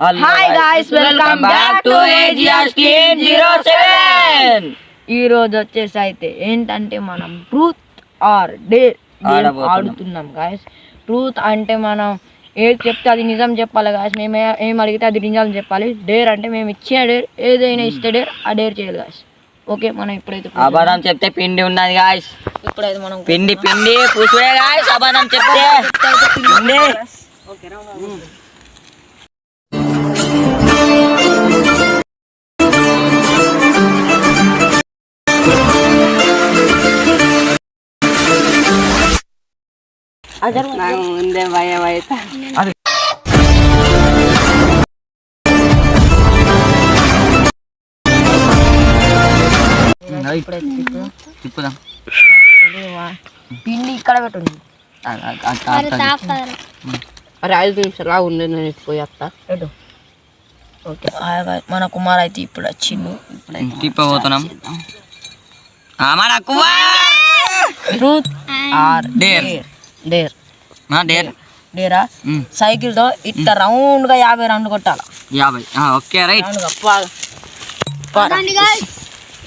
Hi guys welcome back to scheme zero seven ఈ రోజు వచ్చేసి అయితే ఏంటంటే మనం ట్రూత్ ఆర్ ఆడబోతున్నాం. ఆడుతున్నాం గాయస్ ట్రూత్ అంటే మనం ఏది చెప్తే అది నిజం చెప్పాలి గాయస్ మేము ఏ- అడిగితే అది నిజం చెప్పాలి. డేర్ అంటే మేము ఇచ్చే డేర్ ఏదైనా ఇస్తే డేర్ ఆ డేర్ చేయాలి గాయస్ ఓకే మనం ఇప్పుడైతే. అబద్ధం చెప్తే పిండి ఉన్నది గాయస్ ఇప్పుడైతే మనం పిండి పిండి పూసుడే గాయస్ అబద్ధం చెప్తే. పిండి భయం అయితే. తిప్పుదాం. పిండి ఇక్కడ అ- అరే ఐదు నిమిషాలు ఉండే నేను పోయి వస్తా. ఓకే. మన కుమార్ అయితే ఇప్పుడు వచ్చిండు. ఇప్పుడైతే తిప్పబోతున్నాం. మన కుమార్! డేర్. డేర్. డేర్? సైకిల్తో ఇట్లా రౌండ్గా యాభై రౌండ్ కొట్టాల? యాభై. ఆ, ఓకే రైట్.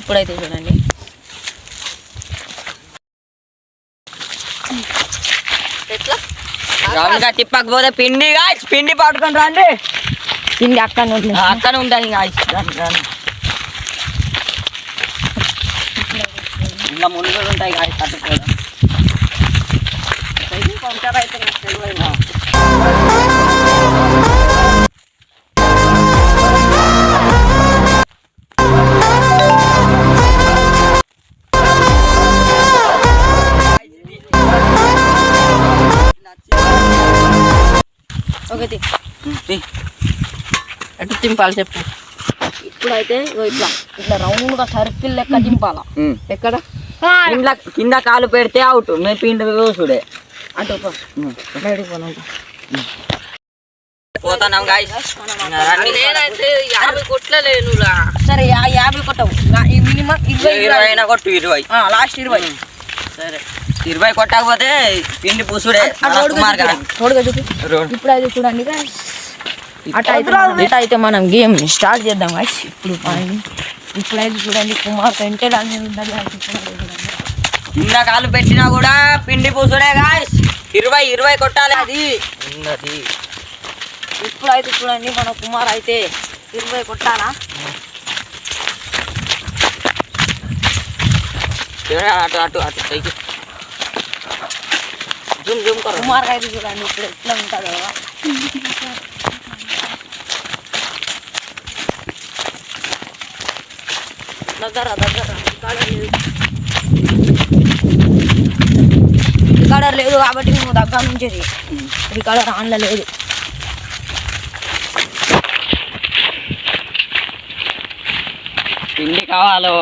ఇప్పుడైతే చూడండి. ఎట్లా? రౌండ్గా తిప్పకపోతే పిండి గాయస్ పిండి పట్టుకొని రండి. పిండి అక్కడ అక్కడ ఉంటుంది గాయస్ ఇంకా మునుగులు ఉంటాయి గాయస్ తట్టుకోవడం కొంచెం అయితే నాకు తెలియదు. ఓకే తీ. తీ. ఎటు తింపాలి చెప్పు ఇప్పుడైతే ఇట్లా ఇట్లా రౌండ్గా సర్కిల్ లెక్క దింపాలా ఉమ్. ఎక్కడ కింద కింద కాలు పెడితే అవుట్ మేము పిండి చూసుడే పోతున్నాం గాయస్ యాభై సరే యాభై కొట్టవు. నా- ఈ మినిమం ఇరవై ఇరవై అయినా కొట్టు ఇరవై. లాస్ట్ ఇరవై. సరే. ఇరవై కొట్టకపోతే పిండి పూసుడే. ఇప్పుడు చూడండి guys. అటు అయితే మనం- ఇటు అయితే మనం గేమ్ స్టార్ట్ చేద్దాం guys. ఇప్పుడు. ఇప్పుడైతే చూడండి కుమార్ చూడండి. కింద కాలు పెట్టినా కూడా పిండి పూసుడే గాయస్ ఇరవై ఇరవై కొట్టాలి. అది ఉన్నది. ఇప్పుడైతే చూడండి మన కుమార్ అయితే ఇరవై కొట్టాలా? చూడండి, అటు అటు అటు సైకిల్ జూమ్ జూమ్ కరో కుమార్ అయితే చూడండి ఇప్పుడు ఎట్లా ఉంటుంది. కదా దగ్గర దగ్గర రికార్డర్ లేదు కాబట్టి నువ్వు దగ్గర నుంచేది రికార్డర్ ఆన్లో లేదు. పిండి కావాలో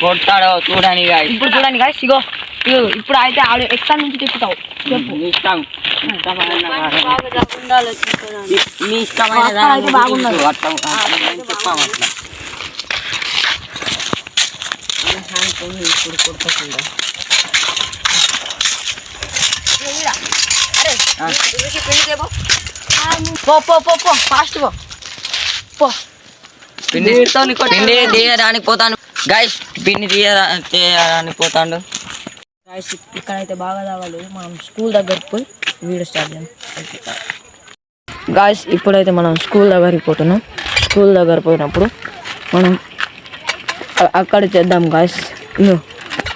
కొట్టాడో చూడని ఇప్పుడు చూడండి కదా ఇగో ఇగో ఇప్పుడు అయితే ఆడ ఎక్కడ నుంచి తిప్పుతావు చెప్పు. మీ ఇష్టం. మీ- ఇష్టమైన మేము ఇప్పుడు కొట్టకుండా ఆ. పో పో పో పో. ఫాస్ట్ పో పో. పిండి పిండి తీయడానికి పోతాను. గాయస్ పిండి తీయ తీయడానికి పోతాడు. గాయస్ ఇక్కడైతే బాగా తాగాలి. మనం స్కూల్ దగ్గరికి పోయి వీడియో స్టార్ట్ చేద్దాం. గాయస్ ఇప్పుడైతే మనం స్కూల్ దగ్గరికి పోతున్నాం. స్కూల్ దగ్గర పోయినప్పుడు మనం అక్కడ చేద్దాం గాయస్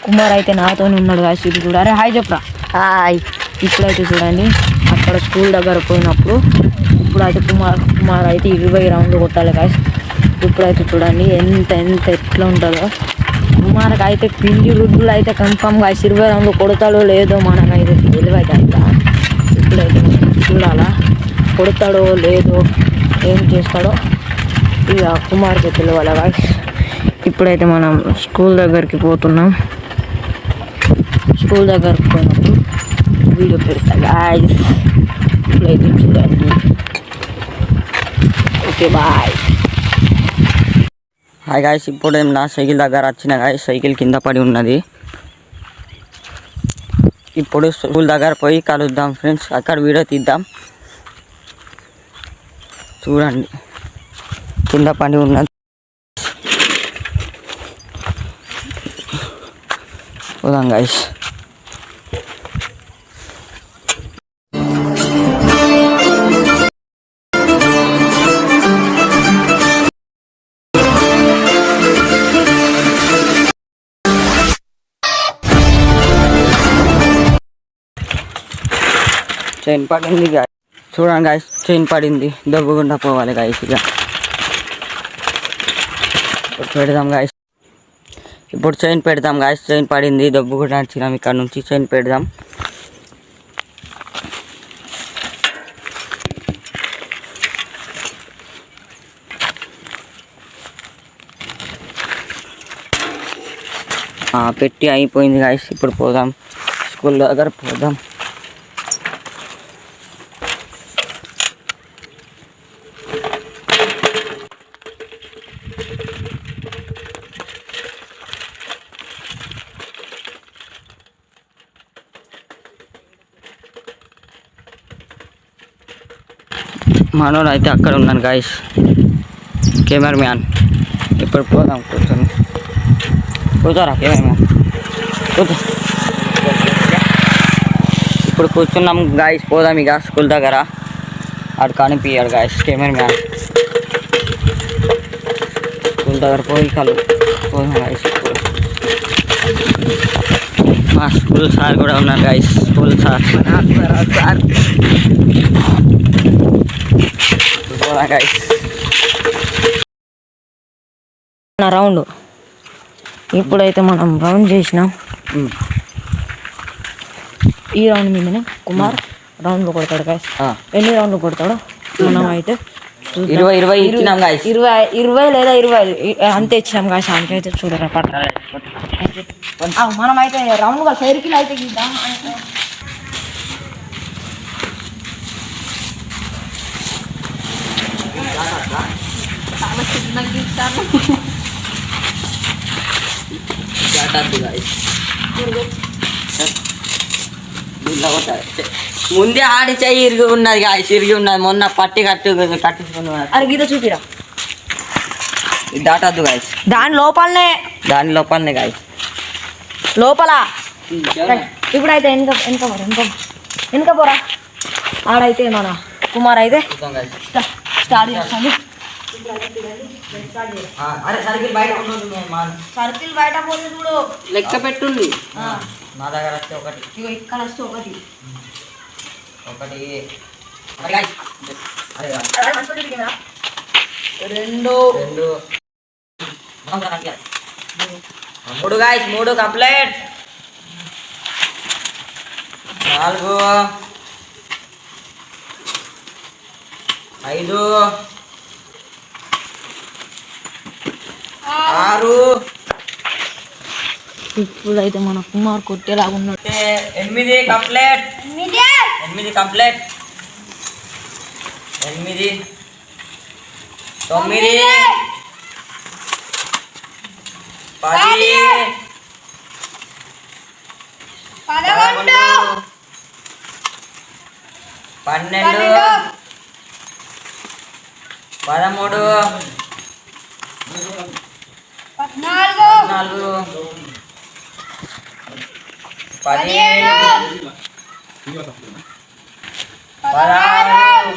కుమార్ అయితే నాతోనే ఉన్నాడు గాయస్ ఇది కూడా అరే హాయ్ చెప్పరా. హాయ్ ఇప్పుడైతే చూడండి అక్కడ స్కూల్ దగ్గర పోయినప్పుడు ఇప్పుడైతే కుమార్ కుమార్ అయితే ఇరవై రౌండ్లు కొట్టాలి గాయస్ ఇప్పుడైతే చూడండి ఎంత ఎంత ఎట్లా ఉంటుందో. కుమార్కి అయితే పిండి రుద్దులు అయితే కన్ఫామ్గా ఇరవై రౌండ్లు కొడతాడో లేదో మనకైతే తెలివైతే అంతా ఇప్పుడైతే చూడాలా కొడతాడో లేదో ఏం చేస్తాడో ఇక కుమార్కి తెలియాలి గాయస్ ఇప్పుడైతే మనం స్కూల్ దగ్గరికి పోతున్నాం. స్కూల్ దగ్గరికి పోయినాం వీడియో పెడతా గాయస్ ఇప్పుడైతే చూడండి. ఓకే బాయ్ హాయ్ గాయస్ ఇప్పుడు నా సైకిల్ దగ్గర వచ్చిన గాయస్ సైకిల్ కింద పడి ఉన్నది. ఇప్పుడు స్కూల్ దగ్గర పోయి కలుద్దాం ఫ్రెండ్స్ అక్కడ వీడియో తీద్దాం. చూడండి. కింద పడి ఉన్నది పోదాం గాయస్ చైన్ పడింది గాయ చూడండి గాయ చైన్ పడింది. దబ్బుకుండా పోవాలి గాయస్ ఇక. పెడదాం గాయస్ ఇప్పుడు చైన్ పెడదాం గాయస్ చైన్ పడింది దబ్బు కూడా నడిచినాం ఇక్కడ నుంచి. చైన్ పెడదాం. పెట్టి అయిపోయింది గాయస్ ఇప్పుడు పోదాం. స్కూల్ దగ్గర పోదాం. మనోడు అయితే అక్కడ ఉన్నాను గాయస్ కెమెరా మ్యాన్ ఇప్పుడు పోదాం కూర్చొని. కూర్చోరా కెమెరా మ్యాన్ కూర్చో. ఇప్పుడు కూర్చున్నాం గాయస్ పోదాం ఇక స్కూల్ దగ్గర. ఆడు కనిపించాడు గాయస్ కెమెరా మ్యాన్ స్కూల్ దగ్గర పోయి కలు పోదాం గాయస్ మా స్కూల్ సార్ కూడా ఉన్నారు గాయస్ స్కూల్ సార్ సార్. పోదాం గాయస్ రౌండ్. ఇప్పుడైతే మనం రౌండ్ చేసినాం. ఈ రౌండ్ మీదనే కుమార్ రౌండ్లు కొడతాడు గాయస్ ఎన్ని రౌండ్లు కొడతాడో మనం అయితే. ఇరవై ఇరవై ఇచ్చినాం గాయస్ ఇరవై ఇరవై లేదా ఇరవై? అంతే ఇచ్చినాం గాయస్ ఆయనకైతే చూడరా పట్ట మనం అయితే రౌండ్గా సైకిల్ అయితే గీద్దాం ముందే ఆడి చెయ్యి ఇరిగి ఉన్నది గాయస్ ఇరిగి ఉన్నది. మొన్న పట్టి కట్టు కట్టించుకున్నది అది గీత చూపిరా. దాటద్దు గాయస్. దాని లోపలనే. దాని లోపలనే గాయస్. లోపల. ఇప్పుడైతే వెనుక వెనుక పోరా వెనుక. పోరా. ఆడైతే మన కుమార్ అయితే. స్టార్ట్ మా- సర్కిల్ బయట పోతే చూడు. లెక్క పెట్టుంది. నా దగ్గర వస్తే ఒకటి. ఇగో ఇక్కడ వస్తే ఒకటి. ఒకటి. రెండు. రెండు. మూడు గాయస్ మూడు కంప్లీట్ నాలుగు. ఐదు. ఆరు. ఇప్పుడైతే మన కుమార్ కొట్టేలాగా ఉన్నాడు. ఎనిమిది కంప్లీట్. ఎనిమిది. కంప్లీట్. ఎనిమిది. తొమ్మిది. పది. పదకొండు. పన్నెండు. పదమూడు. పద్నాలుగు. పదిహేడు. పదహారు.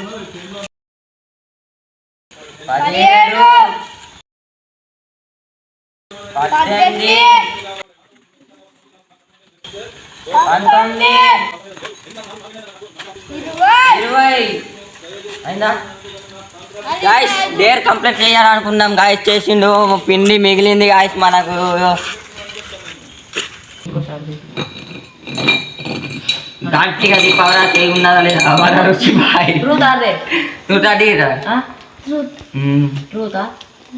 పదిహేడు. పద్దెనిమిది. పంతొమ్మిది. ఇరవై. అయిందా గాయస్ డేర్ కంప్లీట్ చేయాలనుకున్నాం గాయస్ చేసిండు పిండి మిగిలింది గాయస్ మనకు గట్టిగా దీపావళి ఉన్నదా లేదా మన రుచి బాయ్ ట్రూత్ అదే నువ్వు అడిగిరా ట్రూతా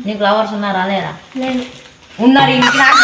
నీకు లవర్స్ ఉన్నారా లేరా ఉన్నారు నాకు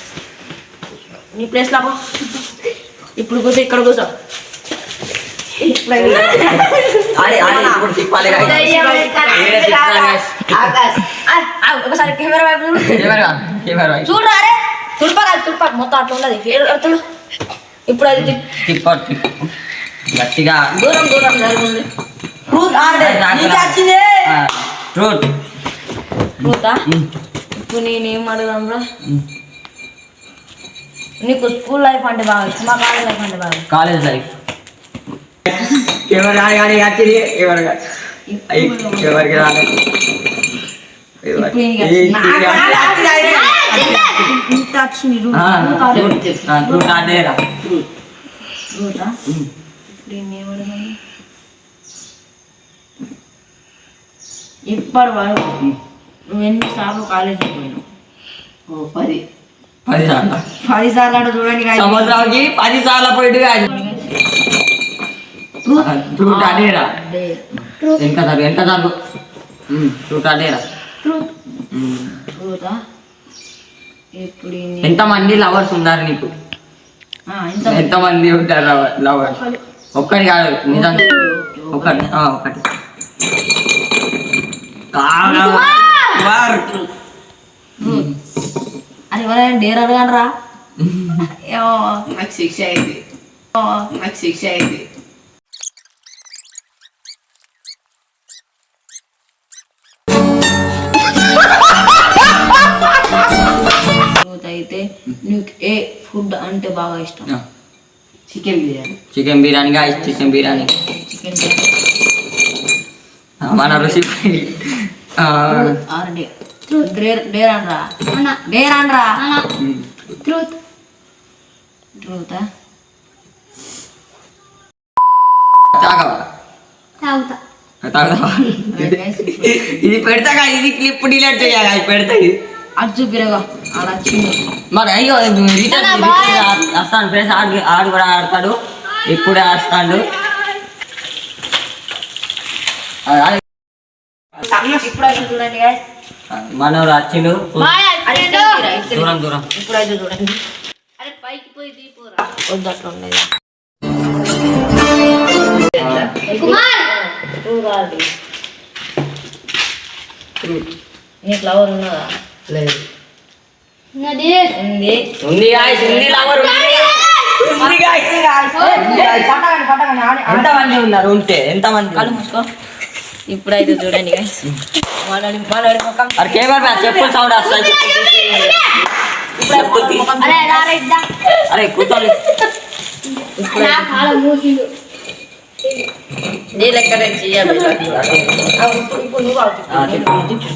నీ ప్లేస్లో ఇప్పుడు కూర్చో ఇక్కడ కూర్చో. ఒకసారి కెమెరా వైపు చూడు. అరే. తుడిపాక మొత్తం అట్లా ఉన్నది. ఇప్పుడు అది గట్టిగా. దూరం దూరం జరుగుతుంది ట్రూత్ పోతా ఇప్పుడు నేనేం అడగను రా? నీకు స్కూల్ లైఫ్ అంటే బాగా ఇష్టం మా కాలేజ్ లైఫ్ అంటే బాగా ఇష్టం. College life. ఎవరు కానీ వచ్చింది ఎవరు ఎవరికి రాలేదు ఎవరు- ఇప్పుడు ఈయనకి ఈ- ఈ- ఇంత వచ్చింది రూ- ఆ, ట్రూత్. ఆ, ట్రూత్ అదేరా రూటా? ఇప్పుడు ఈయన ఏం అడగాలి? ఇప్పటి వరకు నువ్వు ఎన్నిసార్లు కాలేజీకి పోయినావు? పది. పది సార్లు పది సార్లు అంటే చూడండి పది కాదు డే. ఎంత సార్లు సార్లు మంది లవర్స్ ఉన్నారు నీకు? ఆ, ఇంత ఎంత మంది ఉంటారు లవర్స్? ఒక్కటి కాదు నిజం ఒకటి. ఒకటి ఆ, అది ఎవరైనా డేర్ అడగండి రా ఏమో నాకు శిక్ష అయింది. నాకు శిక్ష అయింది. అయితే నీకు ఏ ఫుడ్ అంటే బాగా ఇష్టం? Chicken biryani. Chicken biryani guys chicken biryani. Chicken ఆ, మన రుచి ఆ, ఆర్ డే డేర్ డేర్ అనరా డేర్ అనరా ఉమ్. ట్రూత్ ట్రూతా తాగవా? తాగవా ఇది పెడతా కదా, ఇది క్లిప్ డిలీట్ చేయాలి. అది పెడతా ఇది. అది చూపిరగా. అలా మరి అయ్యో రిటర్న్ వస్తాను ఫ్రెండ్స్. ఆడు ఆడు కూడా ఆడతాడు. ఇప్పుడే ఆడుతాడు. ఇప్పుడైతే చూడండి. మనోడు వచ్చిండు. దూరం దూరం. చూడండి. వద్దు అట్లా ఉండేది. ట్రూ కాదు నీకు లవర్ ఉన్నదా? లేదు. ఉంది. ఉంది గాయస్ ఉంది లవర్ ఉంది ఉంది guys. పట్టగానే పట్టగానే ఆడి- ఎంత మంది ఉన్నారు? ఉంటే ఎంత మంది కళ్ళు మూసుకో. చూడండి అరే కేవల్ మ్యాచ్ చెప్పులు సౌండ్ వస్తాయి. అరే కూర్చోలే నీ లెక్కనే చెయ్యాలి. ఆ, ఇప్పుడు ఇప్పుడు నువ్వు ఆడు. ఆ, చెప్పు, చెప్పు.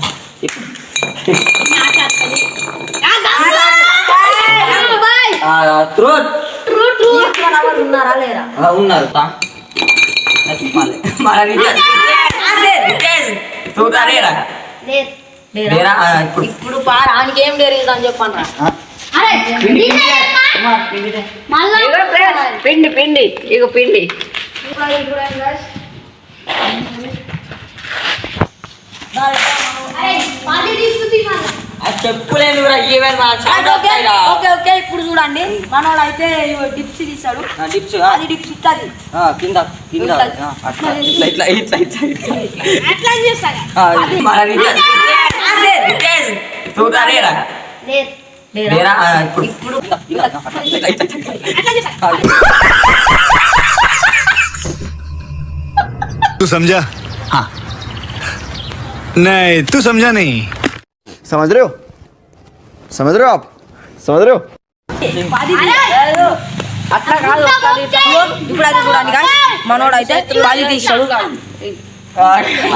ఆ, త్రోట్ నీకు మన వాళ్ళు ఉన్నారా ఉన్నారు తా. అది చెప్పాలి. మన రిటర్న్. రిటర్న్. చూడాలేరా? లేరా లేరా? ఆ, ఇప్పుడు ఇప్పుడు. పార ఆయనకి ఏం జరిగిందని చెప్పాను రా పిండి పిండి ఇక పిండి ఆ చెప్పులేదు రా, ఈవెన్ మా సౌండ్ ఓకే వస్తాయిరా. ఓకే ఓకే ఇప్పుడు చూడండి మనోడు అయితే డిప్స్ తీసాడు ఆ, డిప్స్ ఆ, అది డిప్స్ ఇస్తుంది ఆ, కింద కింద ఆ, అట్లా ఇట్లా ఇట్లా ఇట్లా ఇట్లా ఇట్లా ఆ, మన రిటర్న్. రిటర్న్. చూడాలేరా? లేరా? ఆ, ఇప్పుడు ఇప్పుడు ఇట్లా, ఇట్లా, ఇట్లా, ఇట్లా. ఆ, तू समझा हाँ नहीं तू समझा नहीं समझ रहे हो समझ रहे हो आप समझ रहे हो అట్లా కాదు ఒకసారి ఇట్లా ఇప్పుడు అయితే చూడండి guys. మనోడు అయితే పది తీసాడు ఆ,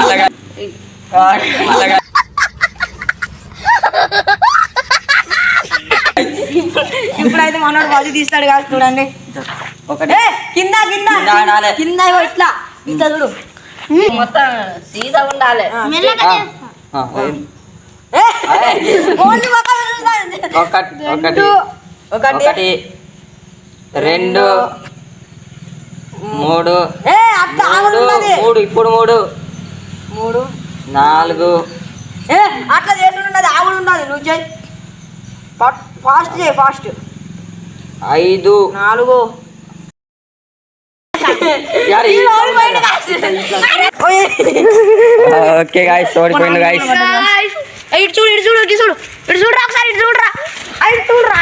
అలాగా. ఆ, అలాగా. ఇప్పుడైతే మనోడు పది తీస్తాడు కాదు చూడండి ఒకటి ఏ, కింద కింద కింద ఆడాలి. కింద ఇగో ఇట్లా ఇట్లా చూడు మొత్తం సీదా ఉండాలి ఒకటి ఒకటి రెండు మూడు మూడు ఇప్పుడు మూడు. మూడు. నాలుగు. ఏ అట్లా చేసి ఉన్నది ఆవిడ ఉన్నది నువ్వు చేయి. ఫాస్ట్ చేయి ఫాస్ట్. ఐదు. నాలుగు. ఓకే గాయస్ ఓడిపోయింది గాయస్ ఇటు చూడు ఇటు చూడు ఇటు చూడు. ఇటు చూడరా ఒకసారి ఇటు చూడరా ఇటు చూడరా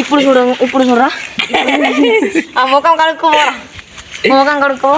ఇప్పుడు చూడు ఇప్పుడు చూడరా ఆ ముఖం కడుక్కోరా ముఖం కడుక్కో